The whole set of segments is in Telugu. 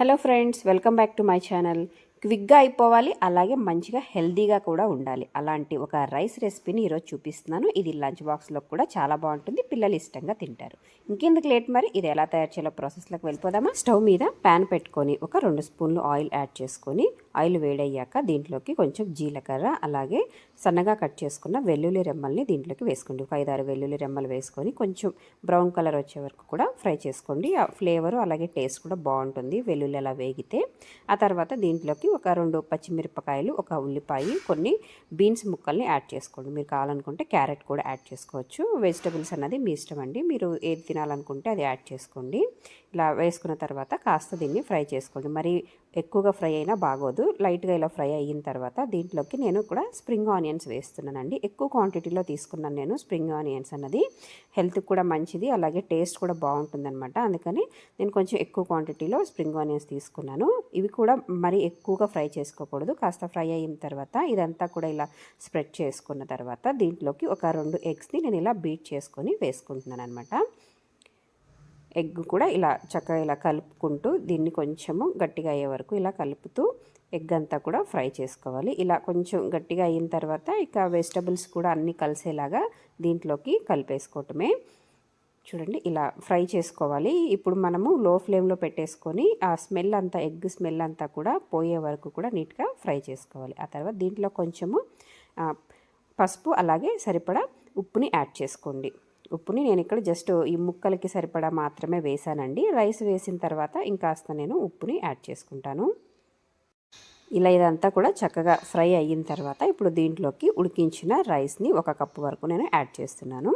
Hello friends welcome back to my channel. క్విక్గా అయిపోవాలి అలాగే మంచిగా హెల్దీగా కూడా ఉండాలి. అలాంటి ఒక రైస్ రెసిపీని ఈరోజు చూపిస్తున్నాను. ఇది లంచ్ బాక్స్లో కూడా చాలా బాగుంటుంది పిల్లలు ఇష్టంగా తింటారు. ఇంకెందుకు లేట్ మరి? ఇది ఎలా తయారు చేయాలో ప్రాసెస్లోకి వెళ్ళిపోదామా? స్టవ్ మీద ప్యాన్ పెట్టుకొని ఒక రెండు స్పూన్లు ఆయిల్ యాడ్ చేసుకొని ఆయిల్ వేడయ్యాక దీంట్లోకి కొంచెం జీలకర్ర అలాగే సన్నగా కట్ చేసుకున్న వెల్లుల్లి రెమ్మల్ని దీంట్లోకి వేసుకోండి. ఒక ఐదారు వెల్లుల్లి రెమ్మలు వేసుకొని కొంచెం బ్రౌన్ కలర్ వచ్చే వరకు కూడా ఫ్రై చేసుకోండి. ఆ ఫ్లేవర్ అలాగే టేస్ట్ కూడా బాగుంటుంది వెల్లుల్లి అలా వేగితే. ఆ తర్వాత దీంట్లోకి ఒక రెండు పచ్చిమిరపకాయలు ఒక ఉల్లిపాయ కొన్ని బీన్స్ ముక్కల్ని యాడ్ చేసుకోండి. మీరు కావాలనుకుంటే క్యారెట్ కూడా యాడ్ చేసుకోవచ్చు. వెజిటబుల్స్ అన్నది మీ ఇష్టం అండి. మీరు ఏది తినాలనుకుంటే అది యాడ్ చేసుకోండి. ఇలా వేసుకున్న తర్వాత కాస్త దీన్ని ఫ్రై చేసుకోండి. మరి ఎక్కువగా ఫ్రై అయినా బాగోదు. లైట్గా ఇలా ఫ్రై అయిన తర్వాత దీంట్లోకి నేను కూడా స్ప్రింగ్ ఆనియన్స్ వేస్తున్నానండి. ఎక్కువ క్వాంటిటీలో తీసుకున్నాను నేను స్ప్రింగ్ ఆనియన్స్ అన్నది. హెల్త్కి కూడా మంచిది అలాగే టేస్ట్ కూడా బాగుంటుందన్నమాట. అందుకని నేను కొంచెం ఎక్కువ క్వాంటిటీలో స్ప్రింగ్ ఆనియన్స్ తీసుకున్నాను. ఇవి కూడా మరి ఎక్కువగా ఫ్రై చేసుకోకూడదు. కాస్త ఫ్రై అయిన తర్వాత ఇదంతా కూడా ఇలా స్ప్రెడ్ చేసుకున్న తర్వాత దీంట్లోకి ఒక రెండు ఎగ్స్ని నేను ఇలా బీట్ చేసుకొని వేసుకుంటున్నాను అనమాట ఎగ్ కూడా ఇలా చక్కగా ఇలా కలుపుకుంటూ దీన్ని కొంచెము గట్టిగా అయ్యే వరకు ఇలా కలుపుతూ ఎగ్ అంతా కూడా ఫ్రై చేసుకోవాలి. ఇలా కొంచెం గట్టిగా అయిన తర్వాత ఇక వెజిటబుల్స్ కూడా అన్నీ కలిసేలాగా దీంట్లోకి కలిపేసుకోవటమే. చూడండి ఇలా ఫ్రై చేసుకోవాలి. ఇప్పుడు మనము లో ఫ్లేమ్లో పెట్టేసుకొని ఆ స్మెల్ అంతా ఎగ్ స్మెల్ అంతా కూడా పోయే వరకు కూడా నీట్గా ఫ్రై చేసుకోవాలి. ఆ తర్వాత దీంట్లో కొంచెము పసుపు అలాగే సరిపడా ఉప్పుని యాడ్ చేసుకోండి. ఉప్పుని నేను ఇక్కడ జస్ట్ ఈ ముక్కలకి సరిపడా మాత్రమే వేసానండి రైస్ వేసిన తర్వాత ఇంకాస్త నేను ఉప్పుని యాడ్ చేసుకుంటాను. ఇలా ఇదంతా కూడా చక్కగా ఫ్రై అయిన తర్వాత ఇప్పుడు దీంట్లోకి ఉడికించిన రైస్ని ఒక కప్పు వరకు నేను యాడ్ చేస్తున్నాను.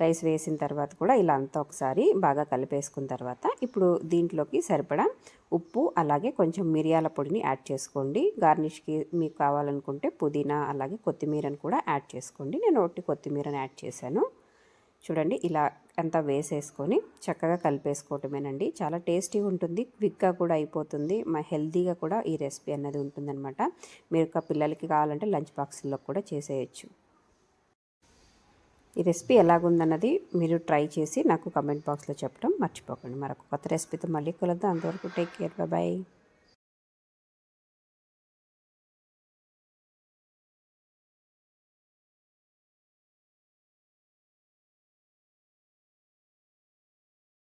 రైస్ వేసిన తర్వాత కూడా ఇలా అంతా ఒకసారి బాగా కలిపేసుకున్న తర్వాత ఇప్పుడు దీంట్లోకి సరిపడా ఉప్పు అలాగే కొంచెం మిరియాల పొడిని యాడ్ చేసుకోండి. గార్నిష్కి మీకు కావాలనుకుంటే పుదీనా అలాగే కొత్తిమీరని కూడా యాడ్ చేసుకోండి. నేను ఒకటి కొత్తిమీరని యాడ్ చేశాను. చూడండి ఇలా అంతా వేసేసుకొని చక్కగా కలిపేసుకోవటమేనండి. చాలా టేస్టీగా ఉంటుంది క్విక్గా కూడా అయిపోతుంది. మా హెల్తీగా కూడా ఈ రెసిపీ అన్నది ఉంటుందన్నమాట. మీరు పిల్లలకి కావాలంటే లంచ్ బాక్స్లో కూడా చేసేయచ్చు. ఈ రెసిపీ ఎలాగుందన్నది మీరు ట్రై చేసి నాకు కమెంట్ బాక్స్లో చెప్పడం మర్చిపోకండి. మరొక కొత్త రెసిపీతో మళ్ళీ కలుద్దాం. అంతవరకు టేక్ కేర్. బాయ్.